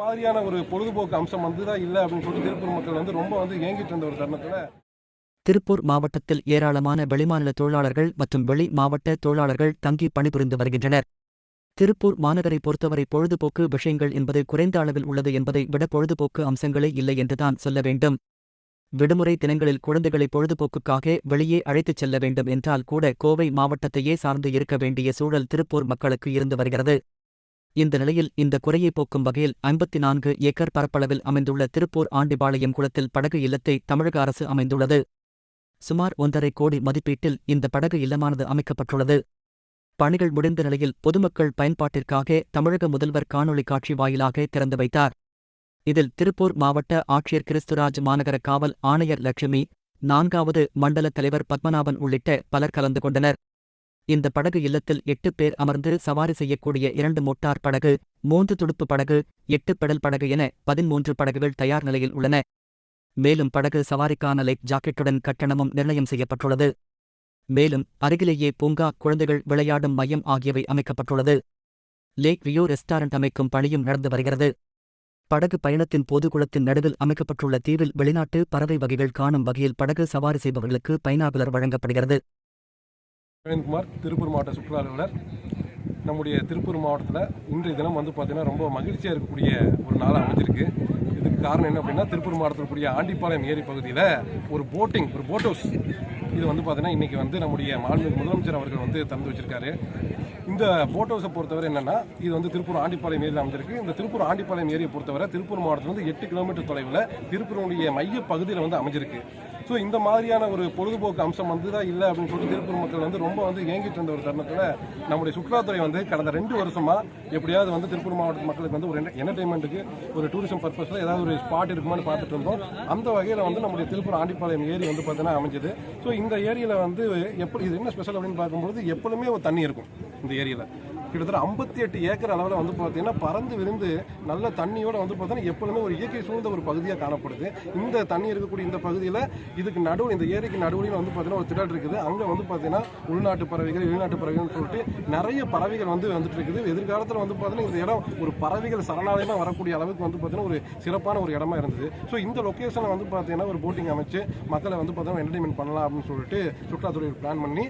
மாதிரியான ஒரு பொழுதுபோக்கு அம்சம் வந்துதான் இல்லை அப்படின்னு சொல்லிட்டு திருப்பூர் மக்கள் வந்து ரொம்ப வந்து ஏங்கிட்டு இருந்த ஒரு தருணத்துல திருப்பூர் மாவட்டத்தில் ஏராளமான வெளிமாநில தொழிலாளர்கள் மற்றும் வெளி மாவட்ட தொழிலாளர்கள் தங்கி பணிபுரிந்து வருகின்றனர். திருப்பூர் மாநகரை பொறுத்தவரை பொழுதுபோக்கு விஷயங்கள் என்பது குறைந்த அளவில் உள்ளது என்பதை விட பொழுதுபோக்கு அம்சங்களே இல்லை என்றுதான் சொல்ல வேண்டும். விடுமுறை தினங்களில் குழந்தைகளை பொழுதுபோக்குக்காக வெளியே அழைத்துச் செல்ல வேண்டும் என்றால் கூட கோவை மாவட்டத்தையே சார்ந்து இருக்க வேண்டிய சூழல் திருப்பூர் மக்களுக்கு இருந்து வருகிறது. இந்த நிலையில் இந்த குறையை போக்கும் வகையில் ஐம்பத்தி நான்கு ஏக்கர் பரப்பளவில் அமைந்துள்ள திருப்பூர் ஆண்டிபாளையம் குளத்தில் படகு இல்லத்தை தமிழக அரசு அமைந்துள்ளது. சுமார் ஒன்றரை கோடி மதிப்பீட்டில் இந்த படகு இல்லமானது அமைக்கப்பட்டுள்ளது. பணிகள் முடிந்த நிலையில் பொதுமக்கள் பயன்பாட்டிற்காக தமிழக முதல்வர் காணொளி காட்சி வாயிலாக திறந்து வைத்தார். இதில் திருப்பூர் மாவட்ட ஆட்சியர் கிறிஸ்துராஜ் மாநகர காவல் ஆணையர் லட்சுமி நான்காவது மண்டல தலைவர் பத்மநாபன் உள்ளிட்ட பலர் கலந்து கொண்டனர். இந்த படகு இல்லத்தில் எட்டு பேர் அமர்ந்து சவாரி செய்யக்கூடிய இரண்டு மோட்டார் படகு மூன்று துடுப்பு படகு எட்டு பெடல் படகு என பதிமூன்று படகுகள் தயார் நிலையில் உள்ளன. மேலும் படகு சவாரிக்கான லைஃப் ஜாக்கெட்டுடன் கட்டணமும் நிர்ணயம் செய்யப்பட்டுள்ளது. மேலும் அருகிலேயே பூங்கா குழந்தைகள் விளையாடும் மையம் ஆகியவை அமைக்கப்பட்டுள்ளது. லேக் வியூ ரெஸ்டாரண்ட் அமைக்கும் பணியும் நடந்து வருகிறது. படகு பயணத்தின் போது குளத்தின் நடுவில் அமைக்கப்பட்டுள்ள தீவில் வெளிநாட்டு பறவை வகைகள் காணும் வகையில் படகு சவாரி செய்பவர்களுக்கு பைனாகுலர் வழங்கப்படுகிறது. பிரவீன்குமார் திருப்பூர் மாவட்ட சுற்றுலா அலுவலர் நம்முடைய திருப்பூர் மாவட்டத்தில் இன்றைய தினம் வந்து பார்த்திங்கன்னா ரொம்ப மகிழ்ச்சியாக இருக்கக்கூடிய ஒரு நாளாக அமைஞ்சிருக்கு. இதுக்கு காரணம் என்ன அப்படின்னா திருப்பூர் மாவட்டத்தில் கூடிய ஆண்டிப்பாளையம் ஏரி பகுதியில் ஒரு போட்டிங் ஒரு போட் ஹவுஸ் இது வந்து பார்த்திங்கன்னா இன்றைக்கி வந்து நம்முடைய மாநில முதலமைச்சர் அவர்கள் வந்து திறந்து வச்சிருக்காரு. இந்த போட் ஹவுஸை பொறுத்தவரை என்னென்னா இது வந்து திருப்பூர் ஆண்டிப்பாளையம் ஏரியில் அமைஞ்சிருக்கு. இந்த திருப்பூர் ஆண்டிப்பாளையம் ஏரியை பொறுத்தவரை திருப்பூர் மாவட்டத்தில் வந்து எட்டு கிலோமீட்டர் தொலைவில் திருப்பூருடைய மைய பகுதியில் வந்து அமைஞ்சிருக்கு. ஸோ இந்த மாதிரியான ஒரு பொழுதுபோக்கு அம்சம் வந்து தான் இல்லை அப்படின்னு சொல்லிட்டு திருப்பூர் மக்கள் வந்து ரொம்ப வந்து ஏங்கிட்டு இருந்த ஒரு தருணத்தில் நம்முடைய சுற்றுலாத்துறை வந்து கடந்த ரெண்டு வருஷமாக எப்படியாவது வந்து திருப்பூர் மாவட்ட மக்களுக்கு வந்து ஒரு என்டர்டைன்மெண்ட்டுக்கு ஒரு டூரிசம் பர்பஸில் ஏதாவது ஒரு ஸ்பாட் இருக்குமான்னு பார்த்துட்டு இருந்தோம். அந்த வகையில் வந்து நம்முடைய திருப்பூர் ஆண்டிப்பாளையம் ஏரி வந்து பார்த்தீங்கன்னா அமைஞ்சது. ஸோ இந்த ஏரியில் வந்து எப்படி இது என்ன ஸ்பெஷல் அப்படின்னு பார்க்கும்போது எப்பொழுதுமே ஒரு தண்ணி இருக்கும் இந்த ஏரியில். கிட்டத்தட்ட ஐம்பத்தி எட்டு ஏக்கர் அளவில் வந்து பார்த்தீங்கன்னா பறந்து விரிந்து நல்ல தண்ணியோட வந்து பார்த்தீங்கன்னா எப்பொழுதுமே ஒரு இயற்கை சூழ்ந்த ஒரு பகுதியாக காணப்படுது. இந்த தண்ணி இருக்கக்கூடிய இந்த பகுதியில் இதுக்கு நடுவில் இந்த ஏரிக்கு நடுவில் வந்து பார்த்தீங்கன்னா ஒரு திடல் இருக்குது. அங்கே வந்து பார்த்தீங்கன்னா உள்நாட்டு பறவைகள் வெளிநாட்டு பறவைகள்னு சொல்லிட்டு நிறைய பறவைகள் வந்து வந்துட்டு இருக்குது. எதிர்காலத்தில் வந்து பார்த்தீங்கன்னா இந்த இடம் ஒரு பறவைகள் சரணாலயமாக வரக்கூடிய அளவுக்கு வந்து பார்த்தீங்கன்னா ஒரு சிறப்பான ஒரு இடமா இருந்தது. ஸோ இந்த லொக்கேஷனில் வந்து பார்த்தீங்கன்னா ஒரு போட்டிங் அமைச்சு மக்களை வந்து பார்த்தீங்கன்னா என்டர்டைன்மெண்ட் பண்ணலாம் அப்படின்னு சொல்லிட்டு சுற்றுலாத்துறை பிளான் பண்ணி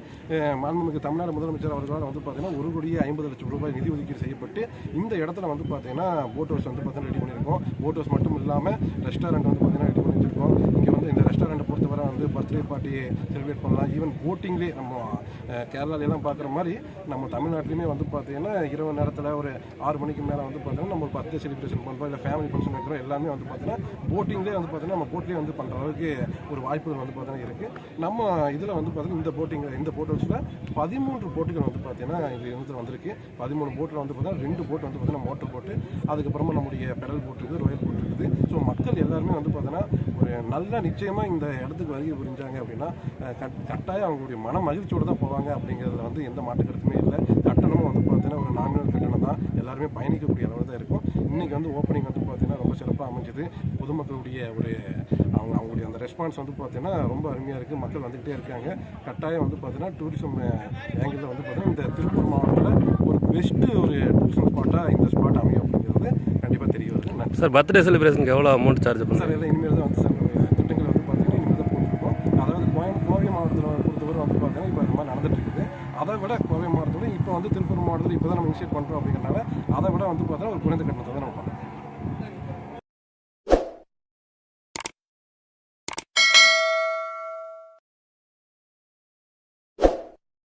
மாண்புமிகு தமிழ்நாடு முதலமைச்சர் அவர்களால் வந்து பார்த்தீங்கன்னா ஒரு கோடியே ஐம்பது லட்சம் ரூபாய் நிதி ஒதுக்கீடு செய்யப்பட்டு இந்த இடத்துல வந்து பார்த்தீங்கன்னா போட் ஹவுஸ் வந்து பார்த்தீங்கன்னா ரெடி பண்ணியிருக்கோம். போட் ஹவுஸ் மட்டும் இல்லாமல் ரெஸ்டாரண்ட் வந்து பார்த்தீங்கன்னா ரெடி பண்ணி வச்சிருக்கோம் இங்கே வந்து இந்த ரெஸ்டாரண்ட்டை பொறுத்தவரை வந்து பர்த்டே பார்ட்டி செலிப்ரேட் பண்ணலாம் ஈவன் போட்டிங்லேயே நம்ம கேரளாலேலாம் பார்க்குற மாதிரி நம்ம தமிழ்நாட்டிலையுமே வந்து பார்த்தீங்கன்னா இரவு நேரத்தில் ஒரு ஆறு மணிக்கு மேலே வந்து பார்த்தீங்கன்னா நம்ம ஒரு பர்த்டே செலிப்ரேஷன் பண்ணுறோம் இல்லை ஃபேமிலி ஃபங்க்ஷன் வைக்கிறோம் எல்லாமே வந்து பார்த்தீங்கன்னா போட்டிங்லேயே வந்து பார்த்தீங்கன்னா நம்ம போட்லேயே வந்து பண்ணுற அளவுக்கு ஒரு வாய்ப்புகள் வந்து பார்த்தீங்கன்னா இருக்குது நம்ம இதில் வந்து பார்த்தீங்கன்னா இந்த போட்டிங் இந்த போட் பதிமூன்று போட்டுகள் வந்து பார்த்தீங்கன்னா இது வந்து வந்திருக்கு பதிமூணு போட்டில் வந்து பார்த்தீங்கன்னா ரெண்டு போட் வந்து பார்த்தீங்கன்னா மோட்டர் போட்டு அதுக்கப்புறமா நம்முடைய பெடல் போட் இருக்குது ரோயல் போட் இருக்குது ஸோ மக்கள் எல்லாருமே வந்து பார்த்தீங்கன்னா ஒரு நல்ல நிச்சயமாக இந்த இடத்துக்கு வருகை புரிஞ்சாங்க அப்படின்னா கட்டாயம் அவங்களுடைய மன மகிழ்ச்சியோடு தான் போவாங்க அப்படிங்கிறதுல வந்து எந்த மாற்று கருத்துமே இல்லை. கட்டணமும் வந்து பார்த்தீங்கன்னா ஒரு நாமினல் கட்டணம் தான். எல்லாருமே பயணிக்கக்கூடிய அளவு தான் இருக்கும். இன்றைக்கி வந்து ஓப்பனிங் வந்து பார்த்தீங்கன்னா ரொம்ப சிறப்பாக அமைஞ்சது. பொதுமக்களுடைய ஒரு அவங்க அவங்களுடைய அந்த ரெஸ்பான்ஸ் வந்து பார்த்தீங்கன்னா ரொம்ப அருமையாக இருக்குது மக்கள் வந்துக்கிட்டே இருக்காங்க. கட்டாயம் வந்து பார்த்தீங்கன்னா டூரிசம் ஆங்கிளில் வந்து பார்த்தீங்கன்னா இந்த திருப்பூர் மாவட்டத்தில் ஒரு பெஸ்ட்டு ஒரு டூரிசம் ஸ்பாட்டாக இந்த ஸ்பாட் அமையும் அப்படிங்கிறது கண்டிப்பாக தெரிய வருது. சார் பர்த்டே செலிப்ரேஷனுக்கு எவ்வளோ அமௌண்ட் சார்ஜ் சார் பண்ணுறீங்க எல்லாம் இனிமேல் தான் வந்து சார் திட்டங்கள் வந்து பார்த்தீங்கன்னா இனிமேல் தான் போட்டுருக்கோம் அதாவது கோயம் கோவை மாவட்டத்தில் பொறுத்தவரை வந்து பார்த்தீங்கன்னா இப்போ அது மாதிரி நடந்துட்டு இருக்குது அதை விட கோவை மாவட்டத்தில் இப்போ வந்து திருப்பூர் மாவட்டத்தில் இப்போ தான் நம்ம இனிஷியேட் பண்ணுறோம் அப்படிங்கிறனால அதை விட வந்து பார்த்தோன்னா ஒரு குறைந்த கட்டணத்தை தான் நம்ம பண்ணுறோம்